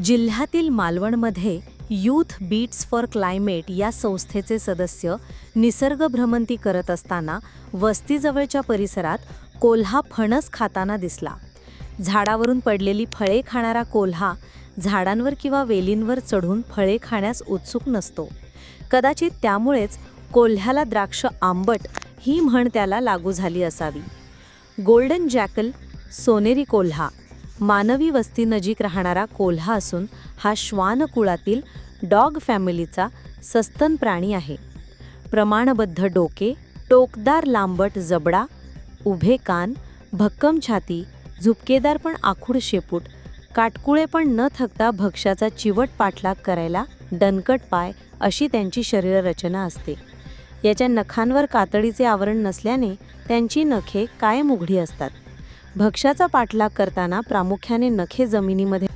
जिल्ह्यातील मालवणमध्ये youth beats for climate या संस्थेचे सदस्य निसर्ग भ्रमंती करत असताना वस्तीजवळच्या परिसरात कोल्हा फणस खाताना दिसला. झाडावरून पडलेली फळे खाणारा कोल्हा झाडांवर किंवा वेलींवर चढून फळे खाण्यास उत्सुक नसतो. कदाचित त्यामुळेच कोल्ह्याला द्राक्ष आंबट ही म्हण त्याला लागू झाली असावी. गोल्डन जॅकल सोनेरी कोल्हा मानवी वस्तीनजीक राहणारा कोल्हा असून हा श्वान कुळातील डॉग फॅमिलीचा सस्तन प्राणी आहे. प्रमाणबद्ध डोके टोकदार लांबट जबडा उभे कान भक्कम छाती झुपकेदार पण आखूड शेपूट काटकुळे पण न थकता भक्ष्याचा चिवट पाठलाग करायला दणकट पाय अशी त्यांची शरीररचना असते. याच्या नखांवर कातडीचे आवरण नसल्याने त्यांची नखे कायम उघडी असतात. भक्ष्याचा पाठलाग करताना प्रामुख्याने नखे जमिनीमध्ये